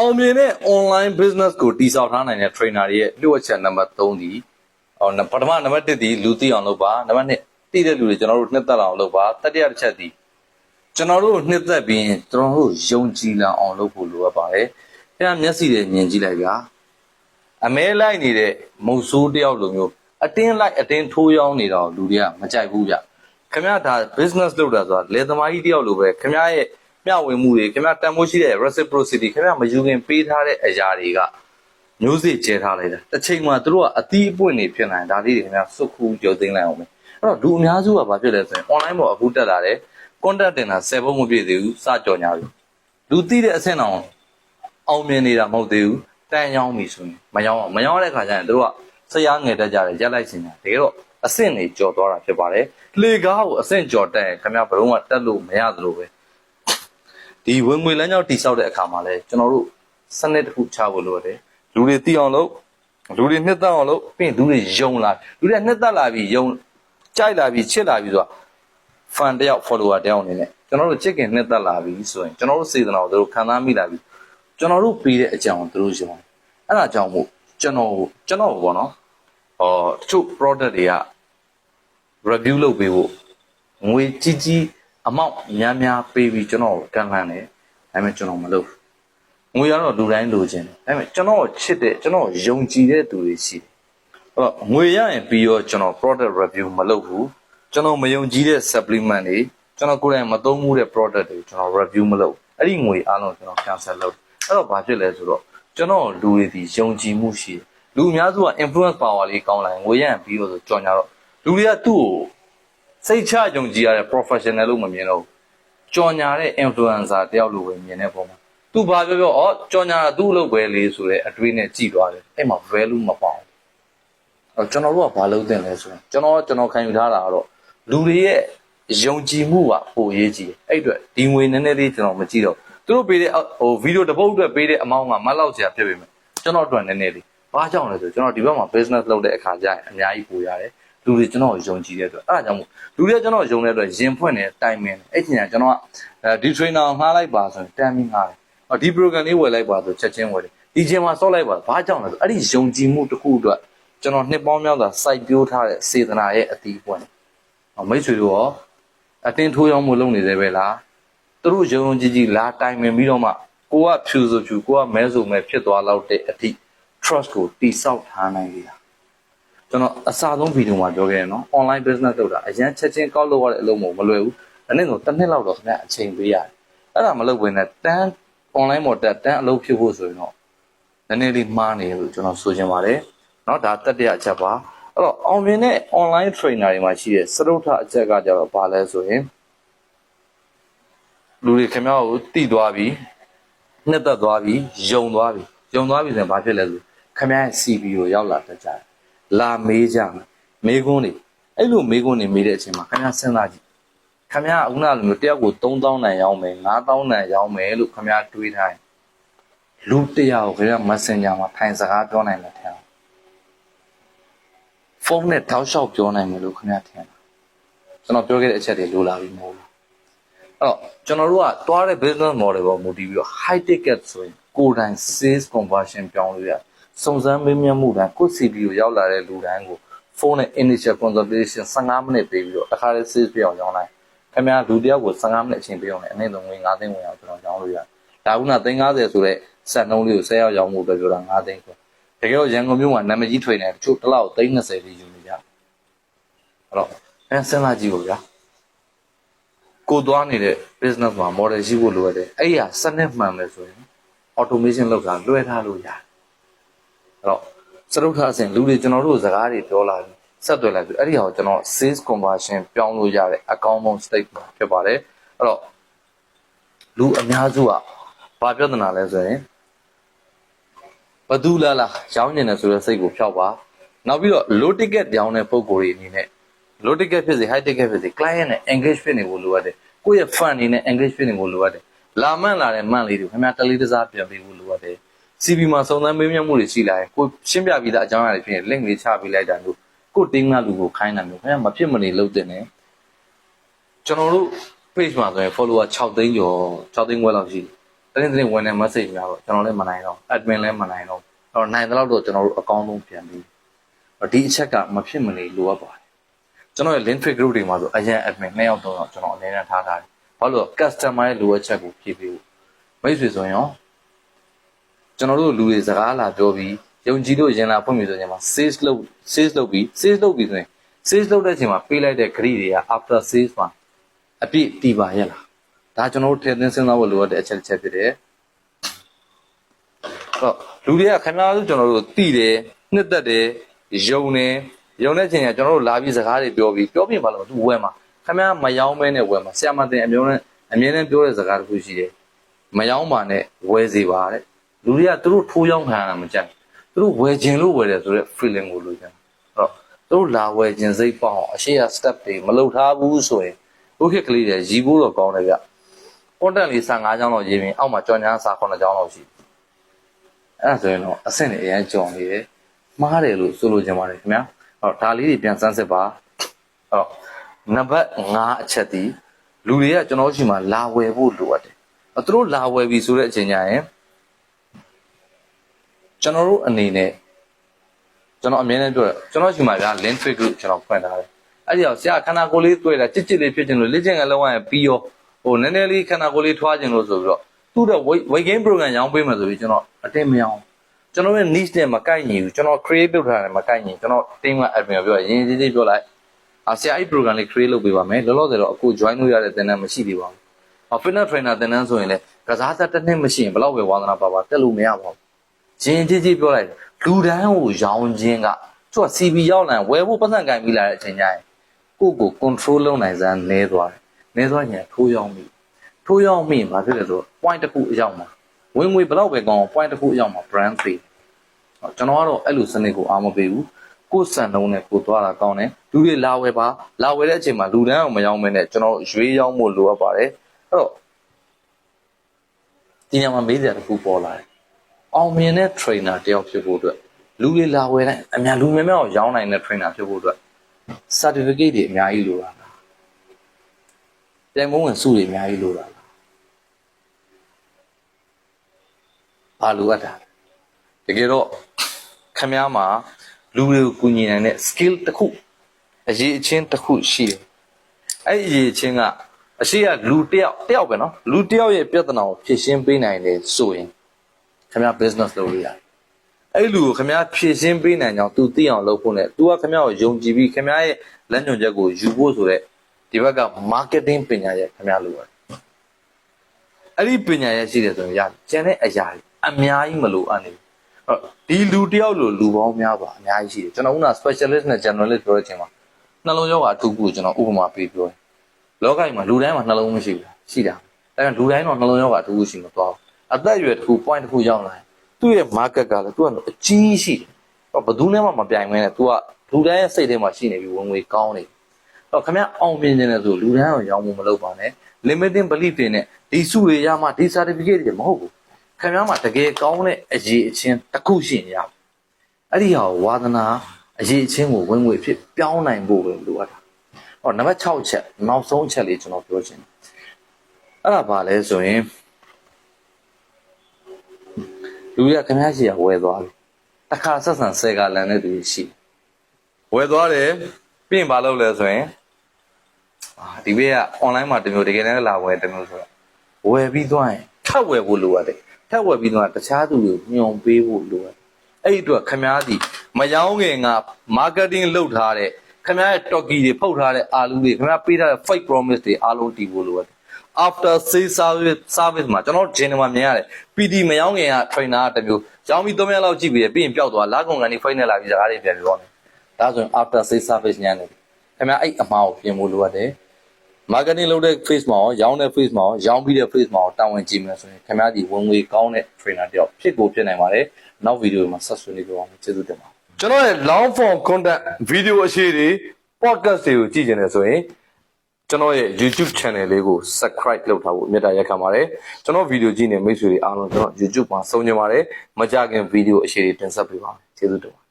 အောင်မြင်တဲ့ online business ကိုတည်ဆောက်ထားနိုင်တဲ့ trainer တွေရဲ့လျှို့ဝှက်ချက်နံပါတ်3ဒီဟောပထမနံပါတ်1ဒီလူသိအောင်လုပ်ပါနံပါတ်2သိတဲ့လူတွေကျွန်တော်တို့နှစ်သက်အောင်လုပ်ပါတတိယတစ်ချက်ဒီကျွန်တော်တို့နှစ်သက်ပြီးရင်ကျွန်တော်တို့ယုံကြည်လာအောင်လုပ်ဖို့လိုအပ်ပါတယ်ခင်ဗျာမျက်စိတွေမြင်ကြည့်လိုက်ဗျာအမဲလိုက်နေတဲ့မုံဆိုးတယောက်လိုမျိုးအတင်းလိုက်အတင်းထိုးရောင်းနေတော့လူတွေကမကြိုက်ဘူးဗျခင်ဗျာဒါ business လုပ်တာဆိုတာလေသမားကြီးတယောက်လိုပဲခင်ဗျာရဲ့ မျှဝေမှုတွေခင်ဗျာတန်ဖိုးရှိတဲ့ reciprocity ခင်ဗျာမယူခင်ပေးထားတဲ့အရာတွေကမျိုးစေ့ကျဲထားလိုက်တာတစ်ချိန်မှာသူတို့ကအသီးအပွင့်နေဖြစ်နိုင်ဒါလေးတွေခင်ဗျာစုခုကြောသိမ်းလိုက်အောင်မယ်အဲ့တော့လူအများစုကဘာဖြစ်လဲဆိုရင် online ပေါ်အခုတက်လာတယ် contact တင်တာ10ဘုံမပြည့်သေးဘူးစကြော်ညာပြီလူသိတဲ့အဆင့်အောင်အောင်မြင်နေတာမဟုတ်သေးဘူးတန်ရောင်းပြီဆိုရင်မရောင်းအောင်မရောင်းတဲ့ခါကျရင်သူတို့ကဆရာငယ်တက်ကြတယ်ရက်လိုက်ရှင်တာတကယ်တော့အဆင့်တွေကြော်သွားတာဖြစ်ပါတယ်လေကားကိုအဆင့်ကြော်တက်ရင်ခင်ဗျာဘယ်တော့မှတက်လို့မရသလိုပဲ ဒီဝင်ငွေလမ်းကြောင်းတိဆောက်တဲ့အခါမှာလဲကျွန်တော်တို့စနစ်တစ်ခုချဖို့လိုတယ်လူတွေသိအောင်လုပ်လူတွေနှစ်သက်အောင်လုပ်ပြီးရင်လူတွေယုံလာလူတွေနှစ်သက်လာပြီးယုံကြိုက်လာပြီးချစ်လာပြီးဆိုတာ fan တယောက် follower တယောက်အနေနဲ့ကျွန်တော်တို့ချစ်ခင်နှစ်သက်လာပြီးဆိုရင်ကျွန်တော်တို့စေတနာကိုသူတို့ခံစားမိလာပြီးကျွန်တော်တို့ပေးတဲ့အကြောင်းကိုသူတို့ယုံအဲ့ဒါကြောင့်မို့ကျွန်တော်ကျွန်တော်ဘောနော်ဟောတချို့ product တွေက review လုပ်ပေးဖို့ငွေကြီးကြီး အမောက်များများပေးပြီးကျွန်တော်ကိုကန်ကန်တယ်ဒါပေမဲ့ကျွန်တော်မလုပ်ဘူးငွေရတော့လူတိုင်းလိုချင်တယ်ဒါပေမဲ့ကျွန်တော်ချစ်တဲ့ကျွန်တော်ယုံကြည်တဲ့သူတွေရှိတယ်အဲ့တော့ငွေရရင်ပြီးတော့ကျွန်တော် product review မလုပ်ဘူးကျွန်တော်မယုံကြည်တဲ့ supplement တွေကျွန်တော်ကိုယ်တိုင်မသုံးမှုတဲ့ product တွေကျွန်တော် review မလုပ်အဲ့ဒီငွေအားလုံးကျွန်တော် cancel လုပ်အဲ့တော့ဘာဖြစ်လဲဆိုတော့ကျွန်တော်လူတွေဒီယုံကြည်မှုရှိတယ်လူအများစုက influence power လေးကောင်းလာရင်ငွေရရင်ပြီးတော့ဆိုကြော်ညာတော့လူတွေကသူ့ကို စိတ်ချယုံကြည်ရတဲ့ professional လို့မမြင်တော့ဘူးကြော်ညာတဲ့ influencer တယောက်လိုပဲမြင်တဲ့ပုံမှာသူဘာပြောပြောဩကြော်ညာတာသူ့အလုပ်ပဲလေဆိုတဲ့အတွေးနဲ့ကြည်သွားတယ်အဲ့မှာ value မပေါအောင်အဲ့တော့ကျွန်တော်တို့ကဘာလုပ်တင်လဲဆိုရင်ကျွန်တော်ကျွန်တော်ခံယူထားတာကတော့လူတွေရဲ့ယုံကြည်မှုကပိုရေးကြည့်တယ်အဲ့အတွက်ဒီငွေနည်းနည်းလေးကျွန်တော်မကြည့်တော့သူတို့ပေးတဲ့ဟိုဗီဒီယိုတစ်ပုတ်အတွက်ပေးတဲ့အမောင်းကမလောက်စရာဖြစ်ပေမဲ့ကျွန်တော်အတွက်နည်းနည်းလေးဘာကြောင့်လဲဆိုကျွန်တော်ဒီဘက်မှာ business လုပ်တဲ့အခါကျရင်အများကြီးပိုရတယ် လူတွေကျွန်တော်ကိုယုံကြည်တဲ့အတွက်အဲ့ဒါကြောင့်မို့လူတွေကျွန်တော်ယုံတဲ့အတွက်ရင်ဖွင့်နေတိုင်မင်အဲ့ချိန်ကကျွန်တော်ကအဲဒီ trainer ကိုငှားလိုက်ပါဆိုရင်တမ်းပြီးငှားတယ်ဟောဒီ program လေးဝယ်လိုက်ပါဆိုချက်ချင်းဝယ်တယ်ဒီချိန်မှာစော့လိုက်ပါဘာကြောင့်လဲဆိုအဲ့ဒီယုံကြည်မှုတစ်ခုအတွက်ကျွန်တော်နှစ်ပေါင်းများစွာစိုက်ပျိုးထားတဲ့စေတနာရဲ့အတီးပွင့်ဟောမိတ်ဆွေတို့ရောအတင်းထိုးရောင်းမှုလုပ်နေသေးပဲလားသူတို့ယုံယုံကြည်ကြည်လာတိုင်ပင်ပြီးတော့မှကိုကဖြူဆိုဖြူကိုကမဲဆိုမဲဖြစ်သွားလောက်တဲ့အထိ trust ကိုတိဆောက်ထားနိုင်ပြီလား ကျွန်တော်အစဆုံးဗီဒီယိုမှာပြောခဲ့ရနော် online business လုပ်တာအရန်ချက်ချင်းကောက်လုပ်ရတဲ့အလုပ်မျိုးမလွယ်ဘူးဒါနဲ့ဆိုတစ်နှစ်လောက်တော့ခင်ဗျအချိန်ပေးရတယ်အဲ့ဒါမလုပ်ဘဲနဲ့တန်း online ပေါ်တက်တန်းအလုပ်ဖြစ်ဖို့ဆိုရင်တော့နည်းနည်းလေးမှားနေလို့ကျွန်တော်ဆိုချင်ပါတယ်နော်ဒါတက်တဲ့အချက်ပါအဲ့တော့အောင်မြင်တဲ့ online trainer တွေမှာရှိတဲ့စတုထအချက်ကကြတော့ဘာလဲဆိုရင်လူတွေခင်ဗျားကိုတိသွားပြီနှစ်သက်သွားပြီယုံသွားပြီယုံသွားပြီဆိုရင်ဘာဖြစ်လဲဆိုခင်ဗျားရဲ့ CV ကိုရောက်လာတတ်ကြတယ် လာမေးကြမယ်မေးခွန်းတွေအဲ့လိုမေးခွန်းတွေမေးတဲ့အချိန်မှာခင်ဗျားစဉ်းစားကြည့်ခင်ဗျားအခုနလိုမျိုးတယောက်ကို3000နန်ရောင်းမယ်9000နန်ရောင်းမယ်လို့ခင်ဗျားတွေးထားရင်လူတယောက်ကိုခင်ဗျား Messenger မှာထိုင်စကားပြောနိုင်တယ်ထင်အောင်ဖုန်းနဲ့တောက်လျှောက်ပြောနိုင်မယ်လို့ခင်ဗျားထင်တာကျွန်တော်ပြောခဲ့တဲ့အချက်တွေလိုလာပြီမဟုတ်ဘူးအဲ့တော့ကျွန်တော်တို့ကတွားတဲ့ business model ပေါ်မူတည်ပြီးတော့ high ticket ဆိုရင်ကိုယ်တိုင် sales conversion ပြောင်းလို့ရတယ် စုံစမ်းမေးမြန်းမှုတိုင်းကိုယ့် CV ကိုရောက်လာတဲ့လူတိုင်းကိုဖုန်းနဲ့ initial consultation 15မိနစ်ပေးပြီးတော့တစ်ခါလေး sales ပြအောင်ရောင်းလိုက်ခင်ဗျားလူတစ်ယောက်ကို15မိနစ်အချိန်ပေးအောင်လည်းအနည်းဆုံးငွေ9သိန်းဝင်အောင်ကျွန်တော်ရောင်းလို့ရတယ်ဒါကက350ဆိုတဲ့စက်နှုန်းလေးကို10ရောက်ရောင်းမှုပဲပြောတာ9သိန်းဆိုတကယ်တော့ရန်ကုန်မြို့မှာနာမည်ကြီးထွေနေတချို့တစ်လောက်330လေးယူနေကြအဲ့တော့အဲစဉ်းစားကြည့်ဖို့ဗျာကိုသွားနေတဲ့ business မှာ model ရှိဖို့လိုရတယ်အဲ့ရစနစ်မှန်မယ်ဆိုရင် automation လောက်တာလွှဲထားလို့ရတယ် အဲ့တော့စရုပ်ထအစဉ်လူတွေကျွန်တော်တို့စကားတွေပြောလာပြီဆက်သွယ်လိုက်ပြီအဲ့ဒီဟာကိုကျွန်တော် sales conversion ပြောင်းလို့ရတဲ့ account mode state ဖြစ်ပါတယ်အဲ့တော့လူအများစုကဘာပြဿနာလဲဆိုရင်ဘသူလာလာရောင်းနေတယ်ဆိုတဲ့စိတ်ကိုဖျောက်ပါနောက်ပြီးတော့ low ticket ရောင်းတဲ့ပုံကိုယ်တွေအနေနဲ့ low ticket ဖြစ်စေ high ticket ဖြစ်စေ client နဲ့ engage ဖြစ်နေဖို့လိုအပ်တယ်ကိုယ့်ရဲ့ fund နေနဲ့ engage ဖြစ်နေဖို့လိုအပ်တယ်လာမှန်လာတဲ့မှန်လေးတွေခင်ဗျာတလေးတစားပြန်ပေးဖို့လိုအပ်တယ် CB မှာစုံစမ်းမေးမြန်းမှုတွေရှိလာရင်ကိုရှင်းပြပြီးသားအကြောင်းအရာတွေဖြစ်ရင် link လေးချပေးလိုက်တာမျိုးကိုတင်းကလူကိုခိုင်းတာမျိုးခင်ဗျာမဖြစ်မနေလုပ်တင်တယ်ကျွန်တော်တို့ page မှာဆိုရင် follower 6သိန်းကျော်6သိန်းခွဲလောက်ရှိတယ်တတင်းတင်းဝင်တဲ့ message များတော့ကျွန်တော်လည်းမနိုင်တော့ admin လည်းမနိုင်တော့အဲ့တော့နိုင်တဲ့လောက်တော့ကျွန်တော်တို့အကောင်းဆုံးပြန်ပြီးဒီအချက်ကမဖြစ်မနေလိုအပ်ပါတယ်ကျွန်တော်ရဲ့ link trade group တွေမှာဆိုအရင် admin နှစ်ယောက်တော့ကျွန်တော်အနေနဲ့ထားထားတယ်ဘာလို့ customer ရဲ့လိုအပ်ချက်ကိုဖြည့်ပေးဖို့မိတ်ဆွေဆိုရင်ရော ကျွန်တော်တို့လူတွေစကားလာပြောပြီးယုံကြည်လို့ရင်လာဖွင့်ပြီးဆိုရင်မှာ sales လုပ် sales လုပ်ပြီး sales လုပ်ပြီးဆိုရင် sales လုပ်တဲ့အချိန်မှာပေးလိုက်တဲ့ credit တွေက after sales မှာအပြည့်တည်ပါရဲ့လားဒါကျွန်တော်တို့ထည့်သွင်းစဉ်းစားဖို့လိုအပ်တဲ့အချက်တစ်ချက်ဖြစ်တယ်တော့လူတွေကခင်ဗျားတို့ကျွန်တော်တို့တည်တယ်နှစ်သက်တယ်ယုံတယ်ယုံတဲ့အချိန်ကကျွန်တော်တို့လာပြီးစကားတွေပြောပြီးပြောပြပါလို့သူဝဲမှာခင်ဗျားမယောင်းမဲနဲ့ဝဲမှာဆရာမတင်အမျိုးနဲ့အမြဲတမ်းပြောတဲ့စကားတစ်ခုရှိတယ်မယောင်းပါနဲ့ဝဲစီပါတဲ့ လူတွေကသူတို့ထိုးယောင်းခံရတာမကြိုက်သူတို့ဝဲခြင်းလို့ဝဲတယ်ဆိုတော့ feeling ကိုလိုချင်အဲ့တော့သူတို့လာဝဲခြင်းစိတ်ပေါအောင်အရှိရ step တွေမလုပ်ထားဘူးဆိုရင်ဘုခေတ်ကလေးတွေရီဖို့တော့ကောင်းတယ်ဗျ content လေး15ချောင်းလောက်ရေးပြီးအောက်မှာကြော်ညာစာ9ချောင်းလောက်ရှိတယ်အဲ့ဒါဆိုရင်တော့အဆင့်တွေအရင်ကြော်နေတယ်မှားတယ်လို့ဆိုလိုချင်ပါတယ်ခင်ဗျာအဲ့တော့ဒါလေးတွေပြန်စမ်းစစ်ပါအဲ့တော့နံပါတ်5အချက်ဒီလူတွေကကျွန်တော်ရှိမှလာဝယ်ဖို့လိုအပ်တယ်အဲ့သူတို့လာဝယ်ပြီဆိုတဲ့အချိန်ကျရင် ကျွန်တော်တို့အနေနဲ့ကျွန်တော်အမြဲတမ်းပြောတယ်ကျွန်တော်ရှိမှဗျာ link trade group ကျွန်တော်ဖွင့်ထားတယ်အဲ့ဒီတော့ဆရာခန္ဓာကိုယ်လေးတွေ့တာကြစ်ကြစ်လေးဖြစ်ခြင်းလို့လေ့ကျင့်ခန်းလုံးဝရင်ပြီးရောဟိုနည်းနည်းလေးခန္ဓာကိုယ်လေးထွားခြင်းလို့ဆိုပြီးတော့သူ့တဲ့ weight gain program ရောင်းပေးမယ်ဆိုပြီးကျွန်တော်အတင်းမရောင်းကျွန်တော်ရဲ့ niche နဲ့မကိုက်ညီဘူးကျွန်တော် create လုပ်ထားတယ်မကိုက်ညီကျွန်တော် team က admin ကိုပြောရရင်ကြီးကြီးပြောလိုက်အာဆရာအဲ့ program လေး create လုပ်ပေးပါမယ်လောလောဆယ်တော့အခု join လုပ်ရတဲ့သင်တန်းမရှိသေးပါဘူး။အော် fitness trainer သင်တန်းဆိုရင်လည်းကစားသက်တစ်နှစ်မရှိရင်ဘယ်တော့ပဲဝါသနာပါပါတက်လို့မရပါဘူး။ ဂျင်းကြီးကြီးပြောလိုက်လူတန်းကိုရောင်းခြင်းကသူက CV ရောက်လာဝယ်ဖို့ပတ်စံကင်ပြီးလာတဲ့အချိန်ကျရင်ကိုယ့်ကို control လုပ်နိုင်စမ်းနည်းသွားတယ်။နည်းသွားရင်ထိုးရောက်ပြီ။ထိုးရောက်ပြီဘာဖြစ်လဲဆိုတော့ point တစ်ခုအရောက်မှာဝင်ငွေဘယ်တော့ပဲကောင်း point တစ်ခုအရောက်မှာ brand fee ကျွန်တော်ကတော့အဲ့လိုစနစ်ကိုအားမပေးဘူးကိုယ်စံနှုံးနဲ့ကိုသွားတာကောင်းတယ်လူတွေလာဝယ်ပါလာဝယ်တဲ့အချိန်မှာလူတန်းအောင်မရောက်မဲနဲ့ကျွန်တော်ရွေးရောက်မှုလိုအပ်ပါတယ်အဲ့တော့ဒီညမှာမေးစရာတစ်ခုပေါ်လာတယ် အောင်မြင်တဲ့ trainer တယောက်ဖြစ်ဖို့အတွက်လူတွေလာဝယ်တိုင်းအများလူများများကိုရောင်းနိုင်တဲ့ trainer ဖြစ်ဖို့အတွက် certificate တွေအများကြီးလိုတာလားတိုင်မုံဝင်စုတွေအများကြီးလိုတာလားဘာလိုအပ်တာလဲတကယ်တော့ခမည်းမှာလူတွေကိုကူညီနိုင်တဲ့ skill တစ်ခုအရေးအချင်းတစ်ခုရှိတယ်အဲ့ဒီအရေးအချင်းကအရှိကလူတစ်ယောက်တစ်ယောက်ပဲနော်လူတစ်ယောက်ရဲ့ပြဿနာကိုဖြေရှင်းပေးနိုင်တယ်ဆိုရင် ခမည်း business လုပ်လို့ရတယ်အဲ့လူကိုခမည်းဖြေရှင်းပေးနိုင်ကြောင်း तू သိအောင်လုပ်ဖို့နဲ့ तू ကခမည်းကိုယုံကြည်ပြီးခမည်းရဲ့လက်ညွှန်ချက်ကိုယူဖို့ဆိုတဲ့ဒီဘက်က marketing ပညာရဲ့ခမည်းလိုရတယ်အဲ့ဒီပညာရဲ့ရှိတယ်ဆိုရင်ရတယ်ကျန်တဲ့အရာတွေအများကြီးမလိုအပ်နေဘူးအဲ့တော့ဒီလူတယောက်လိုလူပေါင်းများစွာအများကြီးရှိတယ်ကျွန်တော်က specialist နဲ့ generalist ပြောတဲ့အချိန်မှာနှလုံးရောဂါအထူးကုကိုကျွန်တော်ဥပမာပေးပြောတယ်လောကကြီးမှာလူတိုင်းမှာနှလုံးမရှိဘူးရှိတာဒါပေမဲ့လူတိုင်းတော့နှလုံးရောဂါအထူးကုရှိမှာသွား အသက်အရွယ်တစ်ခု point တစ်ခုရောက်လာရင်သူ့ရဲ့ market ကလည်းသူကအကြီးရှိတယ်တော့ဘယ်သူနဲ့မှမပြိုင်မဲနဲ့ तू ကလူတိုင်းရဲ့စိတ်ထဲမှာရှိနေပြီးဝင်ငွေကောင်းနေတော့ခင်ဗျအောင်မြင်နေတယ်ဆိုလူတိုင်းတော့ရောင်းမှုမလုပ်ပါနဲ့ limiting belief တွေနဲ့ဒီစုတွေရမှဒီ certificate တွေမဟုတ်ဘူးခင်ဗျားမှာတကယ်ကောင်းတဲ့အရေးအချင်းတစ်ခုရှိနေရမယ်အဲ့ဒီဟာကိုဝါသနာအရေးအချင်းကိုဝင်ငွေဖြစ်ပြောင်းနိုင်ဖို့ပဲလိုအပ်တာဟောနံပါတ်6ချက်နောက်ဆုံးချက်လေးကျွန်တော်ပြောချင်တယ်အဲ့ဒါဘာလဲဆိုရင် လူရခင်ဗျားရှိရဝယ်သွားပြီတခါဆက်ဆံဆယ်ကလန်တဲ့သူရှိဝယ်သွားတယ်ပြင်ဘာလုပ်လဲဆိုရင်အာဒီဘေးက online မှာတစ်မျိုးတကယ်တမ်းလာဝယ်တစ်မျိုးဆိုတော့ဝယ်ပြီးသွားရင်ထပ်ဝယ်ဖို့လိုရတယ်ထပ်ဝယ်ပြီးတော့တခြားသူတွေကိုညွန်ပေးဖို့လိုရတယ်အဲ့ဒီအတွက်ခမားဒီမယောင်းငယ်က marketing လုပ်ထားတဲ့ခမားရဲ့ talkie တွေဖုတ်ထားတဲ့အာလူတွေခမားပေးထားတဲ့ fake promise တွေအားလုံးတည်ဖို့လိုရတယ် after sales service service မှာကျွန်တော်ဂျင်မှာမြင်ရတယ် PD မယောင်းငယ်က trainer ကတစ်မျိုးရောင်းပြီး3ရက်လောက်ကြည့်ပြီးပြီးရင်ပျောက်သွားလာကုန်ကန်ဒီ final လာပြီးစကားတွေပြန်ပြောတယ်ဒါဆိုရင် after sales service ညံနေခမားအဲ့အမှားကိုပြင်ဖို့လိုရတယ် marketing လုပ်တဲ့ face မှာရောရောင်းတဲ့ face မှာရောရောင်းပြီးတဲ့ face မှာရောတာဝန်ကြည့်မယ်ဆိုရင်ခင်ဗျားဒီဝင်ငွေကောင်းတဲ့ trainer တယောက်ဖြစ်ကိုဖြစ်နိုင်ပါတယ်နောက်ဗီဒီယိုမှာဆက်ဆွေးနွေးကြအောင်ကျေးဇူးတင်ပါတယ်ကျွန်တော်ရဲ့ long form content video အရှိတွေ podcast တွေကိုကြည့်ကြတယ်ဆိုရင် ကျွန်တော်ရဲ့ YouTube channel လေးကို subscribe လုပ်ထားဖို့မေတ္တာရက်ခံပါတယ်ကျွန်တော်ဗီဒီယိုကြည့်နေမိတ်ဆွေတွေအားလုံးကျွန်တော် YouTube မှာစုံညင်ပါတယ်မကြခင်ဗီဒီယိုအရှိတွေတင်ဆက်ပေးပါမယ်ကျေးဇူးတင်ပါတယ်